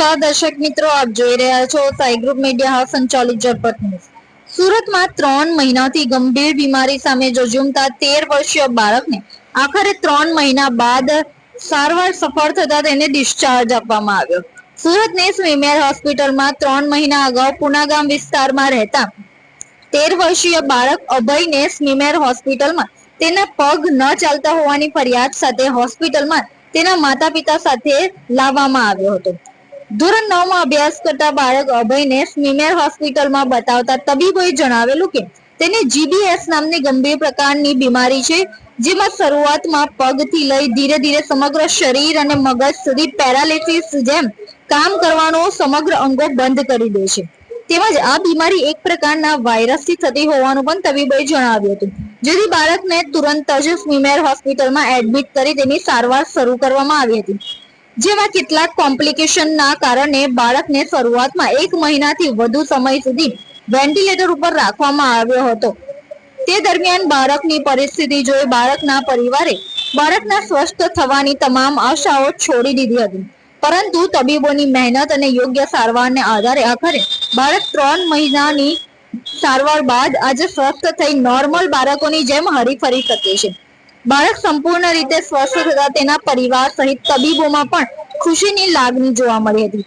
નમસ્કાર દર્શક મિત્રો, આપ જોઈ રહ્યા છો સાઈ ગ્રુપ મીડિયા સંચાલિત ઝટપટ ન્યૂઝ. સુરતમાં ત્રણ મહિનાથી ગંભીર બીમારી સામે જજુમતા તેર વર્ષીય બાળકને આખરે ત્રણ મહિના બાદ સારવાર સફળ થતા તેને ડિસ્ચાર્જ આપવામાં આવ્યો. સુરતની સ્વીમેર હોસ્પિટલમાં ત્રણ મહિના અગાઉ પુનાગામ વિસ્તારમાં રહેતા તેર વર્ષીય બાળક અભયને સ્મીમેર હોસ્પિટલમાં તેના પગ ન ચાલતા હોવાની ફરિયાદ સાથે હોસ્પિટલમાં તેના માતા પિતા સાથે લાવવામાં આવ્યો હતો. ધોરણ નવમાં અભ્યાસ કરતા બાળક અભયને સ્મીમેર હોસ્પિટલમાં બતાવતા તબીબોએ જણાવેલું કે તેને જીબીએસ નામની ગંભીર પ્રકારની બીમારી છે, જેમાં શરૂઆતમાં પગથી લઈ ધીરે ધીરે સમગ્ર શરીર અને મગજ સુધી પેરાલિસિસ જેમ કામ કરવાનો સમગ્ર અંગો બંધ કરી દે છે. તેમજ આ બીમારી એક પ્રકારના વાયરસથી થતી હોવાનું પણ તબીબોએ જણાવ્યું હતું. જેથી બાળકને તુરંત જ સ્મીમેર હોસ્પિટલમાં એડમિટ કરી તેની સારવાર શરૂ કરવામાં આવી હતી. જેમાં કેટલાક કોમ્પ્લિકેશનના કારણે બાળકને શરૂઆતમાં એક મહિનાથી વધુ સમય સુધી વેન્ટિલેટર ઉપર રાખવામાં આવ્યો હતો. તે દરમિયાન બાળકની પરિસ્થિતિ જોઈ બાળકના પરિવારે બાળકના સ્વસ્થ થવાની તમામ આશાઓ છોડી દીધી હતી. પરંતુ તબીબોની મહેનત અને યોગ્ય સારવારને આધારે આખરે બાળક ત્રણ મહિનાની સારવાર બાદ આજે સ્વસ્થ થઈ નોર્મલ બાળકોની જેમ હરીફરી શકે છે. બાળક સંપૂર્ણ રીતે સ્વસ્થ થતા તેના પરિવાર સહિત તબીબોમાં પણ ખુશીની લાગણી જોવા મળી હતી.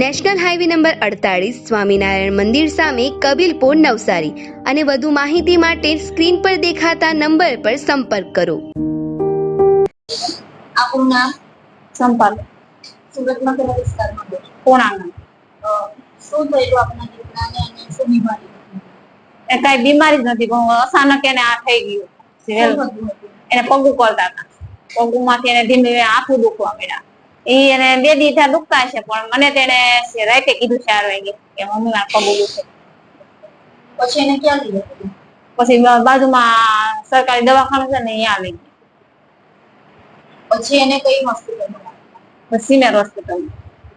નેશનલ હાઈવે નંબર અડતાળીસ સ્વામિનારાયણ મંદિર સામે કબીલપુર નવસારી અને વધુ માહિતી માટે સ્ક્રીન પર દેખાતા નંબર પર સંપર્ક કરો. આપણું નામ સંપર્ક સુરતમાં કયા વિસ્તારમાં છો? શું થયેલું આપણા દીકરાને અને શું બીમારી એ કઈ બીમારી જ નથી પણ અચાનક એને આ થઈ ગયું? એને પગું કરતા હતા. પગુમાંથી એને ધીમે ધીમે આંખું દુખવા મળ્યા એને બે દીધા દુખતા છે પણ મને તેને રાતે કીધું ચાર વાગે કે મમ્મી મારા પગું છે. પછી એને ક્યાં લઈ પછી બાજુમાં સરકારી દવાખાનું છે ને અહીંયા આવી પછી એને કઈ હોસ્પિટલમાં? સિનિયર હોસ્પિટલ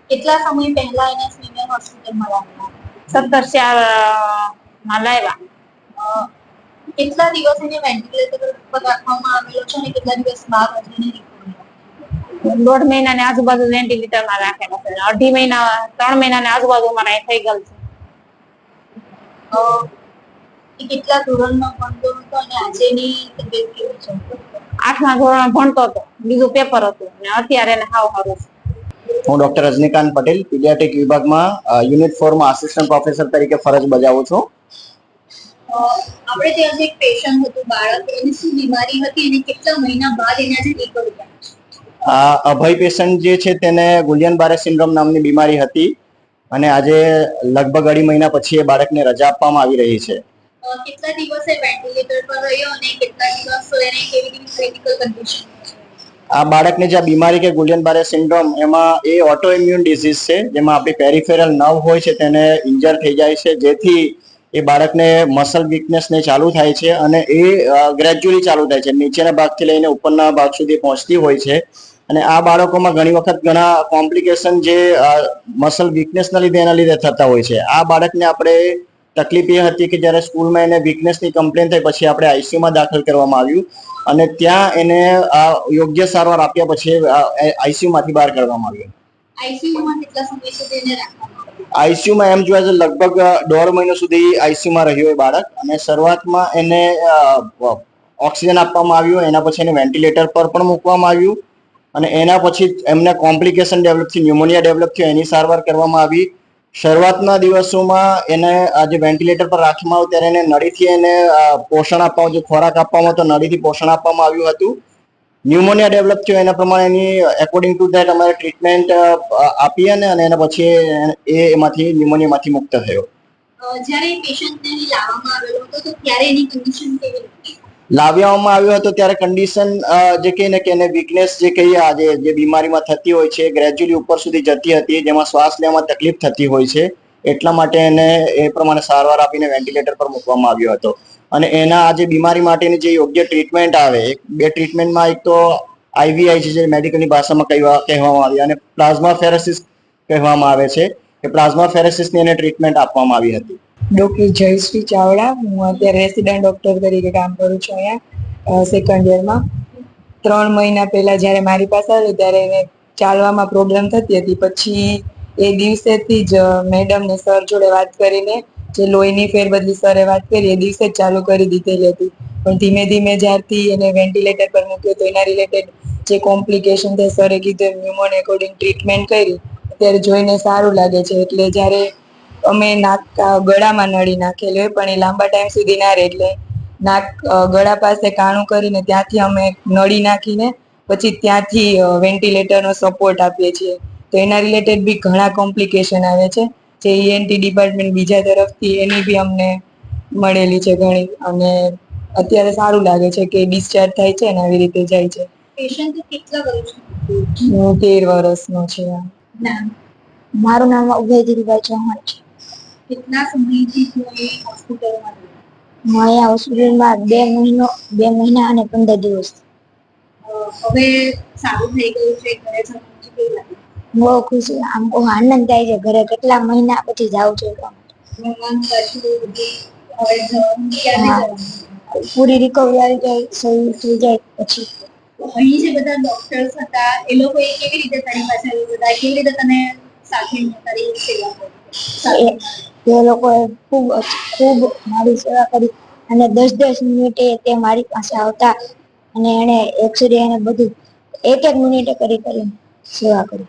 કેટલા સમય પહેલા એને સિનિયર હોસ્પિટલમાં લાવ્યા સત્તર ચારમાં લાવ્યા કેટલા દિવસ એને વેન્ટિલેટર પર રાખવામાં આવેલો છે અને કેટલા દિવસ બહાર આવી? દોઢ મહિના ની આજુબાજુ વેન્ટિલેટરમાં રાખેલા છે. અઢી મહિના ત્રણ મહિના ની આજુબાજુ મારા અહીં થઈ ગયેલ છે. કેટલા ધોરણમાં ભણતો હતો અને આજેની તબિયત કેવી છે? આઠમા ધોરણ ભણતો હતો. બીજું પેપર હતું. ને અત્યારે એને હાવ સારું છે. હું ડોક્ટર રજનીકાંત પટેલ પીડિયાટિક વિભાગમાં યુનિટ ફોરમાં આસિસ્ટન્ટ પ્રોફેસર તરીકે ફરજ બજાવું છું. આપણે ત્યાં જે એક પેશન્ટ હતું બાળક એની શું બીમારી હતી અને કેટલા મહિના બાદ એને આજે નીકળી ગયા અભય પેશન્ટ જે છે તેને ગુલિયન બારે સિન્ડ્રોમ નામની બીમારી હતી અને આજે લગભગ અઢી મહિના પછી એ બાળકને રજા આપવામાં આવી રહી છે. કેટલા દિવસે વેન્ટિલેટર પર રહ્યો અને કેટલા દિવસ એને કેવી રીતે ક્રિટિકલ કન્ડિશન આ બાળકની જે બીમારી કે ગુલિયન બારે સિન્ડ્રોમ એમાં એ ઓટો ઇમ્યુન ડિઝીઝ છે જેમાં આપણી પેરિફેરલ નર્વ હોય છે તેને ઇન્જર થઈ જાય છે જેથી એ બાળકને મસલ વીકનેસ ને ચાલુ થાય છે અને એ ગ્રેજ્યુઅલી ચાલુ થાય છે. નીચેના ભાગથી લઈને ઉપરના ભાગ સુધી પહોંચતી હોય છે. અને આ બાળકોમાં ઘણી વખત ઘણા કોમ્પ્લિકેશન જે મસલ વીકનેસના લીધે એના લીધે થતા હોય છે. આ બાળકને આપણે તકલીફ એ હતી કે જ્યારે સ્કૂલમાં એને વીકનેસની કમ્પ્લેન થઈ પછી આપણે આઈસીયુમાં દાખલ કરવામાં આવ્યું. અને ત્યાં એને આ યોગ્ય સારવાર આપ્યા પછી આઈસીયુમાંથી બહાર કાઢવામાં આવ્યું. ICU કેટલા સમય સુધી એને રાખવામાં આઈસીયુમાં એમ જોવા તો લગભગ દોઢ મહિનો સુધી આઈસીયુમાં રહ્યો એ બાળક. અને શરૂઆતમાં એને ઓક્સિજન આપવામાં આવ્યું. એના પછી એને વેન્ટિલેટર પર પણ મૂકવામાં આવ્યું. અને એના પછી એમને કોમ્પ્લિકેશન ડેવલપ થયું, ન્યુમોનિયા ડેવલપ થયો, એની સારવાર કરવામાં આવી. શરૂઆતના દિવસોમાં એને આ જે વેન્ટિલેટર પર રાખવામાં આવ્યું, ત્યારે એને નળીથી એને પોષણ આપવામાં જે ખોરાક આપવામાં હતો નળીથી પોષણ આપવામાં આવ્યું હતું. ન્યુમોનિયા ડેવલપ થયો, એના પ્રમાણે એની એકોર્ડિંગ ટુ ધેટ અમારે ટ્રીટમેન્ટ આપી અને એના પછી એ એમાંથી ન્યુમોનિયામાંથી મુક્ત થયો. જ્યારે પેશન્ટને લાવવામાં આવેલો હતો, તો ત્યારે એની કન્ડિશન કેવી હતી? લાવ્યામાં આવ્યો હતો ત્યારે કન્ડિશન જે કહીએ ને કે એને વીકનેસ જે કહીએ આજે, જે બીમારીમાં થતી હોય છે ગ્રેજ્યુઅલી ઉપર સુધી જતી હતી, જેમાં શ્વાસ લેવામાં તકલીફ થતી હોય છે, એટલા માટે એને એ પ્રમાણે સારવાર આપીને વેન્ટિલેટર પર મૂકવામાં આવ્યો હતો. અને એના આ જે બીમારી માટેની જે યોગ્ય ટ્રીટમેન્ટ આવે બે ટ્રીટમેન્ટમાં એક તો આઈવીઆઈ છે, જે મેડિકલની ભાષામાં કહેવા કહેવામાં આવી, અને પ્લાઝમા ફેરેસિસ કહેવામાં આવે છે કે પ્લાઝમા ફેરેસિસની એને ટ્રીટમેન્ટ આપવામાં આવી હતી. ડોક્ટર જયશ્રી ચાવડા. હું અત્યારે રેસિડન્ટ ડૉક્ટર તરીકે કામ કરું છું અહીંયા સેકન્ડ યરમાં ત્રણ મહિના પહેલાં જ્યારે મારી પાસે આવી ત્યારે એને ચાલવામાં પ્રોબ્લેમ થતી હતી. પછી એ દિવસેથી જ મેડમ ને સર જોડે વાત કરીને જે લોહીની ફેરબદલી સરે વાત કરી, એ દિવસે જ ચાલુ કરી દીધેલી હતી. પણ ધીમે ધીમે જ્યારથી એને વેન્ટિલેટર પર મૂક્યો તો એના રિલેટેડ જે કોમ્પ્લિકેશન થાય સરે કીધું ન્યુમોન એકોર્ડિંગ ટ્રીટમેન્ટ કરી. અત્યારે જોઈને સારું લાગે છે. એટલે જ્યારે અમે નાક ગળામાં નળી નાખેલી હોય પણ એ લાંબા ટાઈમ સુધી ના રહે એટલે નાક ગળા પાસે કાણું કરીને ત્યાંથી અમે નળી નાખીને પછી ત્યાંથી વેન્ટિલેટરનો સપોર્ટ આપીએ છીએ. તો એના રિલેટેડ બી ઘણા કોમ્પ્લિકેશન આવે છે. જે ઈએનટી ડિપાર્ટમેન્ટ બીજા તરફથી એની બી અમને મળેલી છે ઘણી. અને અત્યારે સારું લાગે છે કે ડિસ્ચાર્જ થાય છે ને આવી રીતે જાય છે. પેશન્ટ કેટલા વર્ષ હું તેર વર્ષનો છે. નામ મારું નામ ઉદયગીરીભાઈ ચૌહાણ છે. કેટલા સમયથી તું હોસ્પિટલમાં રહે? હોસ્પિટલમાં બે મહિનો બે મહિના અને પંદર દિવસ. હવે સારું થઈ ગયું છે ઘરે જવાનું કેવું લાગે? બહુ ખુશ આમ બહુ આનંદ થાય છે ઘરે કેટલા મહિના પછી જાઉં છું એટલા માટે. પૂરી રિકવરી આવી જાય સહી થઈ જાય પછી. અહીં જે બધા ડોક્ટર્સ હતા એ લોકો કેવી રીતે તારી પાસે બધા કેવી રીતે તને સાથે તારી સેવા કરી? એ લોકોએ ખૂબ ખૂબ મારી સેવા કરી અને દસ દસ મિનિટે તે મારી પાસે આવતા અને એણે એક્સરે અને બધું એક એક મિનિટે કરી કરી સેવા કરી.